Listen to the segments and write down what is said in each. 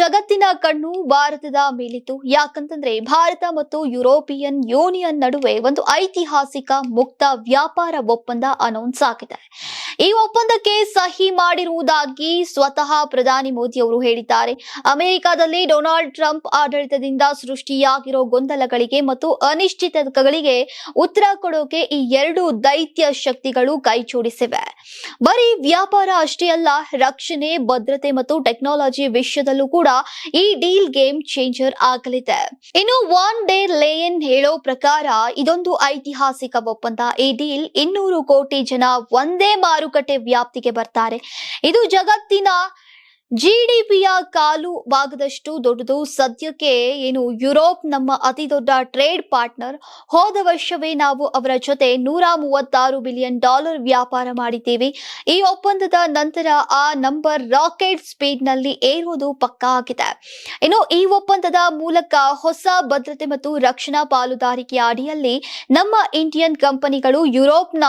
ಜಗತ್ತಿನ ಕಣ್ಣು ಭಾರತದ ಮೇಲಿತ್ತು. ಯಾಕಂತಂದ್ರೆ ಭಾರತ ಮತ್ತು ಯುರೋಪಿಯನ್ ಯೂನಿಯನ್ ನಡುವೆ ಒಂದು ಐತಿಹಾಸಿಕ ಮುಕ್ತ ವ್ಯಾಪಾರ ಒಪ್ಪಂದ ಅನೌನ್ಸ್ ಆಗಿದೆ. ಈ ಒಪ್ಪಂದಕ್ಕೆ ಸಹಿ ಮಾಡಿರುವುದಾಗಿ ಸ್ವತಃ ಪ್ರಧಾನಿ ಮೋದಿ ಅವರು ಹೇಳಿದ್ದಾರೆ. ಅಮೆರಿಕದಲ್ಲಿ ಡೊನಾಲ್ಡ್ ಟ್ರಂಪ್ ಆಡಳಿತದಿಂದ ಸೃಷ್ಟಿಯಾಗಿರೋ ಗೊಂದಲಗಳಿಗೆ ಮತ್ತು ಅನಿಶ್ಚಿತಗಳಿಗೆ ಉತ್ತರ ಕೊಡೋಕೆ ಈ ಎರಡು ದೈತ್ಯ ಶಕ್ತಿಗಳು ಕೈಜೋಡಿಸಿವೆ ಬರೀ ವ್ಯಾಪಾರ ಅಷ್ಟೇ ಅಲ್ಲ, ರಕ್ಷಣೆ, ಭದ್ರತೆ ಮತ್ತು ಟೆಕ್ನಾಲಜಿ ವಿಷಯದಲ್ಲೂ ಕೂಡ ಈ ಡೀಲ್ ಗೇಮ್ ಚೇಂಜರ್ ಆಗಲಿದೆ. ಇನ್ನು ವಾನ್ ಡೇ ಲೇಯನ್ ಹೇಳೋ ಪ್ರಕಾರ ಇದೊಂದು ಐತಿಹಾಸಿಕ ಒಪ್ಪಂದ. ಈ ಡೀಲ್ ಇನ್ನೂರು ಕೋಟಿ ಜನ ಒಂದೇ ಮಾರುಕಟ್ಟೆ ವ್ಯಾಪ್ತಿಗೆ ಬರ್ತಾರೆ. ಇದು ಜಗತ್ತಿನ ಜಿಡಿಪಿಯ ಕಾಲು ಭಾಗದಷ್ಟು ದೊಡ್ಡದು. ಸದ್ಯಕ್ಕೆ ಏನು ಯುರೋಪ್ ನಮ್ಮ ಅತಿ ದೊಡ್ಡ ಟ್ರೇಡ್ ಪಾರ್ಟ್ನರ್. ಹೋದ ವರ್ಷವೇ ನಾವು ಅವರ ಜೊತೆ ನೂರ ಮೂವತ್ತಾರು ಬಿಲಿಯನ್ ಡಾಲರ್ ವ್ಯಾಪಾರ ಮಾಡಿದ್ದೀವಿ. ಈ ಒಪ್ಪಂದದ ನಂತರ ಆ ನಂಬರ್ ರಾಕೆಟ್ ಸ್ಪೀಡ್ನಲ್ಲಿ ಏರೋದು ಪಕ್ಕಾ ಆಗಿದೆ. ಇನ್ನು ಈ ಒಪ್ಪಂದದ ಮೂಲಕ ಹೊಸ ಭದ್ರತೆ ಮತ್ತು ರಕ್ಷಣಾ ಪಾಲುದಾರಿಕೆಯ ಅಡಿಯಲ್ಲಿ ನಮ್ಮ ಇಂಡಿಯನ್ ಕಂಪನಿಗಳು ಯುರೋಪ್ನ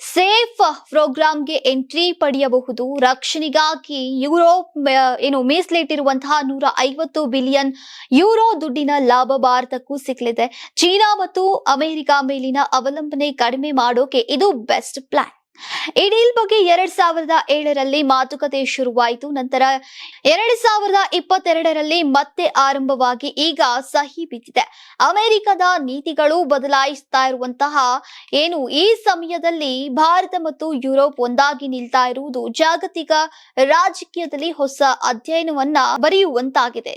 ಸೇಫ್ ಪ್ರೋಗ್ರಾಂಗೆ ಎಂಟ್ರಿ ಪಡೆಯಬಹುದು. ರಕ್ಷಣೆಗಾಗಿ ಯುರೋಪ್ ಏನು ಮೀಸಲಿಟ್ಟಿರುವಂತಹ ನೂರ ಐವತ್ತು ಬಿಲಿಯನ್ ಯುರೋ ದುಡ್ಡಿನ ಲಾಭ ಭಾರತಕ್ಕೂ ಸಿಗಲಿದೆ ಚೀನಾ ಮತ್ತು ಅಮೆರಿಕ ಮೇಲಿನ ಅವಲಂಬನೆ ಕಡಿಮೆ ಮಾಡೋಕೆ ಇದು ಬೆಸ್ಟ್ ಪ್ಲಾನ್ ಈ ಡೀಲ್ ಬಗ್ಗೆ ಎರಡ್ ಸಾವಿರದ ಏಳರಲ್ಲಿ ಮಾತುಕತೆ ಶುರುವಾಯಿತು. ನಂತರ ಎರಡ್ ಸಾವಿರದ ಇಪ್ಪತ್ತೆರಡರಲ್ಲಿ ಮತ್ತೆ ಆರಂಭವಾಗಿ ಈಗ ಸಹಿ ಬಿದ್ದಿದೆ. ಅಮೆರಿಕದ ನೀತಿಗಳು ಬದಲಾಯಿಸ್ತಾ ಇರುವಂತಹ ಏನು ಈ ಸಮಯದಲ್ಲಿ ಭಾರತ ಮತ್ತು ಯುರೋಪ್ ಒಂದಾಗಿ ನಿಲ್ತಾ ಇರುವುದು ಜಾಗತಿಕ ರಾಜಕೀಯದಲ್ಲಿ ಹೊಸ ಅಧ್ಯಯನವನ್ನ ಬರೆಯುವಂತಾಗಿದೆ.